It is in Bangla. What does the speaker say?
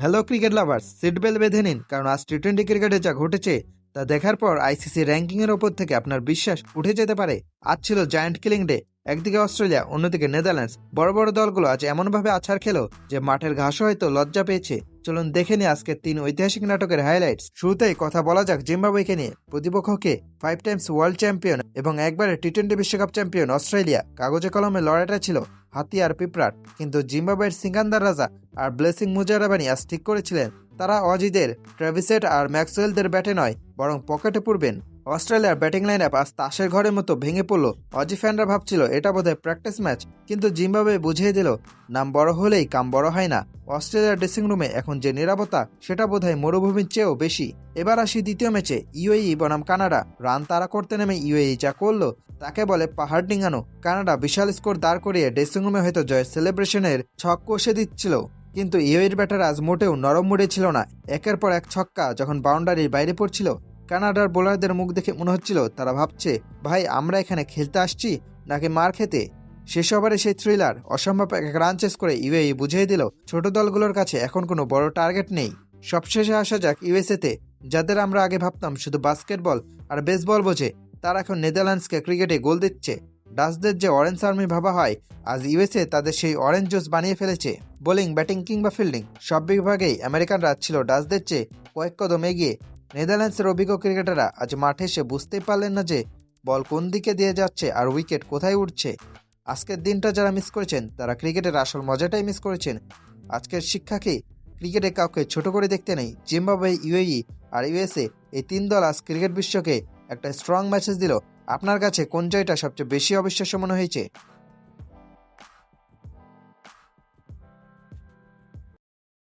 Hello cricket lovers seat belt বেঁধে নিন, কারণ আজ টি টোয়েন্টি ক্রিকেটে যা ঘটেছে, তা দেখার পর আইসিসি র্যাঙ্কিংয়ের ওপর থেকে আপনার বিশ্বাস উঠে যেতে পারে। আজ ছিল জায়ান্ট কিলিং ডে একদিকে অস্ট্রেলিয়া, অন্যদিকে নেদারল্যান্ডস বড় বড় দলগুলো আজ এমনভাবে আছাড় খেলো যে মাঠের ঘাসও হয়তো লজ্জা পেয়েছে। চলুন দেখে নিই আজকের তিন ঐতিহাসিক নাটকের হাইলাইটস শুরুতেই কথা বলা যাক জিম্বাবুয়েকে নিয়ে। প্রতিপক্ষকে ফাইভ টাইমস ওয়ার্ল্ড চ্যাম্পিয়ন এবং একবারে টি টোয়েন্টি বিশ্বকাপ চ্যাম্পিয়ন অস্ট্রেলিয়া। কাগজে কলমে লড়াইটা ছিল হাতি আর কিন্তু জিম্বাবুয়ের সিঙ্গান্দার রাজা আর ব্লেসিং মুজারাবানি আজ ঠিক করেছিলেন। তারা অজিদের ট্রেভিসেট আর ম্যাক্সওয়েলদের ব্যাটে নয়, বরং পকেটে পড়বেন অস্ট্রেলিয়ার ব্যাটিং লাইন আপ আজ তাসের ঘরের মতো ভেঙে পড়ল। অজি ফ্যানরা ভাবছিল, এটা বোধহয় প্র্যাকটিস ম্যাচ। কিন্তু জিম্বাবুয়ে বুঝিয়ে দিল, নাম বড় হলেই কাম বড় হয় না। অস্ট্রেলিয়ার ড্রেসিং রুমে এখন যে নিরাপত্তা, সেটা বোধহয় মরুভূমির চেয়েও বেশি। এবার আসি দ্বিতীয় ম্যাচে, ইউএই বনাম কানাডা। রান তারা করতে নেমে ইউএই যা করল, তাকে বলে পাহাড় ডিঙানো। কানাডা বিশাল স্কোর দাঁড় করিয়ে ড্রেসিং রুমে হয়তো জয়ের সেলিব্রেশনের ছক কষে দিচ্ছিল। কিন্তু ইউএর ব্যাটার আজ মোটেও নরম মুডে ছিল না। একের পর এক ছক্কা যখন বাউন্ডারির বাইরে পড়ছিল, কানাডার বোলারদের মুখ দেখে মনে হচ্ছিল তারা ভাবছে, ভাই, আমরা এখানে খেলতে আসছি, নাকি মার খেতে? শেষ ওভারে সেই থ্রিলার অসম্ভব এক রান চেস করে ইউএই বুঝিয়ে দিল, ছোট দলগুলোর কাছে এখন কোনো বড় টার্গেট নেই। সবশেষে আসা যাক ইউএসএতে, যাদের আমরা আগে ভাবতাম শুধু বাস্কেটবল আর বেসবল বোঝে, তারা এখন নেদারল্যান্ডসকে ক্রিকেটে গোল দিচ্ছে। ডাচদের যে অরেঞ্জ আর্মি ভাবা হয়, আজ ইউএসএ তাদের সেই অরেঞ্জ জুস বানিয়ে ফেলেছে। বোলিং ব্যাটিং কিংবা ফিল্ডিং সব বিভাগেই আমেরিকানরা ছিল ডাচদের চেয়ে কয়েক কদম এগিয়ে। নেদারল্যান্ডসের অভিজ্ঞ ক্রিকেটাররা আজ মাঠে এসে বুঝতেই পারলেন না যে, বল কোন দিকে দিয়ে যাচ্ছে আর উইকেট কোথায় উঠছে। আজকের দিনটা যারা মিস করেছেন, তারা ক্রিকেটের আসল মজাটাই মিস করেছেন। আজকের শিক্ষাকে ক্রিকেটে কাউকে ছোট করে দেখতে নেই। জিম্বাবুয়ে, ইউএই আর ইউএসএ এই তিন দল আজ ক্রিকেট বিশ্বকে একটা স্ট্রং মেসেজ দিল। আপনার কাছে কোন জয়টা সবচেয়ে বেশি অবিশ্বাস্য মনে হয়েছে?